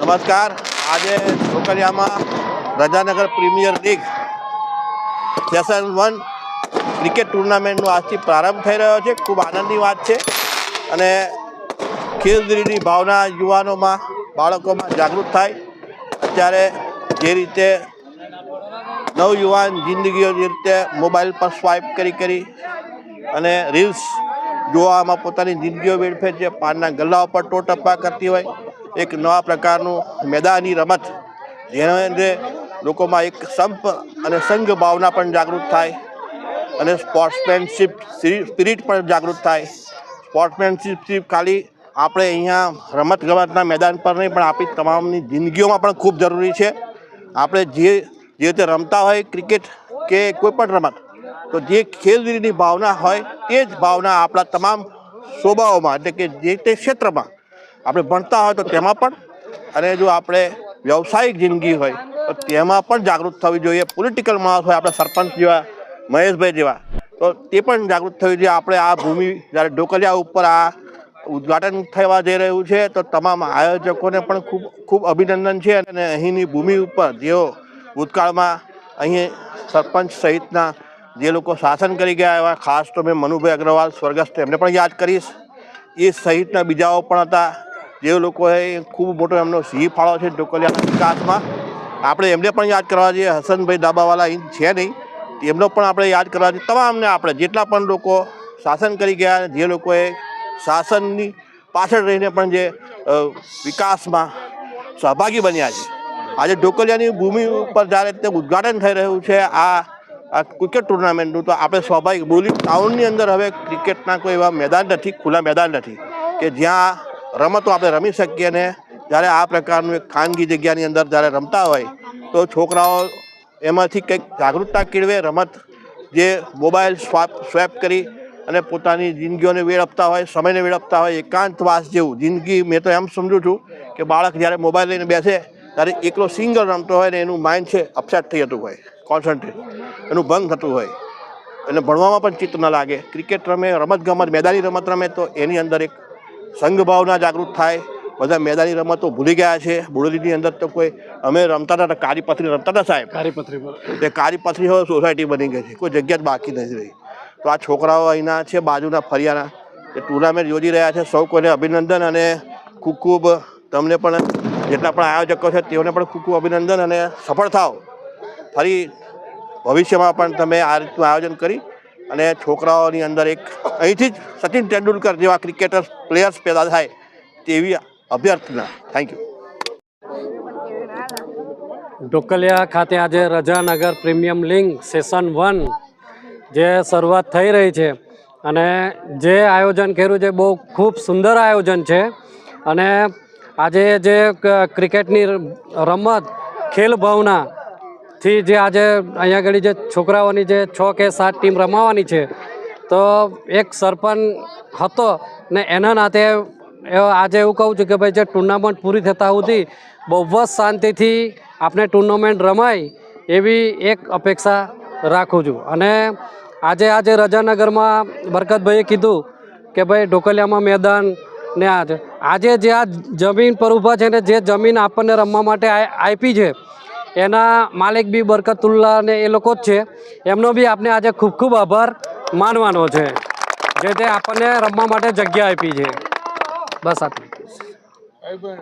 નમસ્કાર. આજે છોકરિયામાં Rajanagar premier league session one cricket ટુર્નામેન્ટનો આજથી પ્રારંભ થઈ રહ્યો છે. ખૂબ આનંદની વાત છે અને ખેલદિલીની ભાવના યુવાનોમાં, બાળકોમાં જાગૃત થાય. અત્યારે જે રીતે નવયુવાન જિંદગીઓ જે રીતે મોબાઈલ પર સ્વાઇપ કરી કરી અને રીલ્સ જોવામાં પોતાની જિંદગીઓ વેડફે છે, પાનના ગલ્લા ઉપર ટોટપ્પા કરતી હોય એક નવા પ્રકારનું મેદાની રમત, જેને લોકોમાં એક સંપ અને સંઘ ભાવના પણ જાગૃત થાય અને સ્પોર્ટ્સમેનશીપ સ્પિરિટ પણ જાગૃત થાય. સ્પોર્ટ્સમેનશીપ ખાલી આપણે અહીંયા રમત ગમતના મેદાન પર નહીં, પણ આપણી તમામની જિંદગીઓમાં પણ ખૂબ જરૂરી છે. આપણે જે જે રીતે રમતા હોય, ક્રિકેટ કે કોઈ પણ રમત, તો જે ખેલદિલીની ભાવના હોય, તે જ ભાવના આપણા તમામ શોભાઓમાં, એટલે કે જે તે ક્ષેત્રમાં આપણે ભણતા હોય તો તેમાં પણ, અને જો આપણે વ્યવસાયિક જિંદગી હોય, તો તેમાં પણ જાગૃત થવી જોઈએ. પોલિટિકલ માણસ હોય, આપણે સરપંચ જેવા, મહેશભાઈ જેવા, તો તે પણ જાગૃત થવી જોઈએ. આપણે આ ભૂમિ, જ્યારે ઢોકલિયા ઉપર આ ઉદ્ઘાટન થવા જઈ રહ્યું છે, તો તમામ આયોજકોને પણ ખૂબ ખૂબ અભિનંદન છે. અને અહીંની ભૂમિ ઉપર જેઓ ભૂતકાળમાં અહીં સરપંચ સહિતના જે લોકો શાસન કરી ગયા એવા, ખાસ તો મેં મનુભાઈ અગ્રવાલ, સ્વર્ગસ્થ, એમને પણ યાદ કરીશ. એ સહિતના બીજાઓ પણ હતા. જે લોકોએ ખૂબ મોટો એમનો સિંહ ફાળો છે ઢોકલિયાના વિકાસમાં. આપણે એમને પણ યાદ કરવા જોઈએ, હસનભાઈ ડાબાવાલા અહીં છે નહીં. એમનો પણ આપણે યાદ કરવા જોઈએ. તમામને આપણે જેટલા પણ લોકો શાસન કરી ગયા, જે લોકોએ શાસનની પાછળ રહીને પણ જે વિકાસમાં સહભાગી બન્યા છે. આજે ઢોકલિયાની ભૂમિ ઉપર જ્યારે તે ઉદ્ઘાટન થઈ રહ્યું છે, આ આ ક્રિકેટ ટુર્નામેન્ટનું, તો આપણે સ્વાભાવિક, બોલી, ટાઉનની અંદર હવે ક્રિકેટના કોઈ એવા મેદાન નથી, ખુલ્લા મેદાન નથી, કે જ્યાં રમતો આપણે રમી શકીએ ને જ્યારે આ પ્રકારનું એક ખાનગી જગ્યાની અંદર જ્યારે રમતા હોય, તો છોકરાઓ એમાંથી કંઈક જાગૃતતા કેળવે, રમત જે મોબાઈલ સ્વાપ, સ્વેપ કરી અને પોતાની જિંદગીઓને વેડપતા હોય, સમયને વેડપતા હોય, એકાંતવાસ જેવું. જિંદગી મેં તો એમ સમજું છું કે બાળક જ્યારે મોબાઈલ લઈને બેસે, ત્યારે એકલો સિંગલ રમતો હોય ને એનું માઇન્ડ છે અપસેટ થઈ જતું હોય કોન્સન્ટ્રેટ એનું ભંગ થતું હોય. એને ભણવામાં પણ ચિત્ત ન લાગે. ક્રિકેટ રમે રમત ગમત મેદાની રમત રમે, તો એની અંદર એક સંઘ ભાવના જાગૃત થાય. બધા મેદાની રમતો ભૂલી ગયા છે. બોડેલીની અંદર તો કોઈ અમે રમતા હતા પથરી રમતા હતા સાહેબ. કારી પર. તે કાળી પથરી હવે સોસાયટી બની ગઈ છે. કોઈ જગ્યા જ બાકી નથી રહી. તો આ છોકરાઓ અહીંના છે બાજુના ફરિયાના. એ ટુર્નામેન્ટ યોજી રહ્યા છે. સૌ કોઈને અભિનંદન અને ખૂબ ખૂબ તમને પણ જેટલા પણ આયોજકો છે તેઓને પણ ખૂબ ખૂબ અભિનંદન અને સફળ થાવ ફરી ભવિષ્યમાં પણ તમે આ રીતનું આયોજન કરી અને છોકરાઓની અંદર એક અહીંથી જ સચિન તેંડુલકર જેવા ક્રિકેટર પ્લેયર્સ પેદા થાય તેવી અભ્યર્થના. થેન્ક યુ ઢોકલિયા ખાતે આજે Rajanagar premium league session one જે શરૂઆત થઈ રહી છે અને જે આયોજન કર્યું છે બહુ ખૂબ સુંદર આયોજન છે અને આજે જે ક્રિકેટની રમત ખેલ ભાવનાથી જે આજે અહીંયા આગળ જે છોકરાઓની જે છ કે સાત ટીમ રમાવાની છે, તો એક સરપંચ હતો ને એના નાતે આજે એવું કહું છું કે ભાઈ જે ટુર્નામેન્ટ પૂરી થતા સુધી બહુ જ શાંતિથી આપણે ટુર્નામેન્ટ રમાય એવી એક અપેક્ષા રાખું છું. અને આજે આજે રજાનગરમાં બરકતભાઈએ કીધું કે ભાઈ ઢોકલિયામાં મેદાન ને આજે આજે જે આ જમીન પર ઊભા છે ને જે જમીન આપણને રમવા માટે આપી છે એના માલિક બી બરકતુલ્લા ને એ લોકો જ છે. એમનો બી આપણે આજે ખૂબ ખૂબ આભાર માનવાનો છે. જે તે આપણને રમવા માટે જગ્યા આપી છે. બસ આટલું.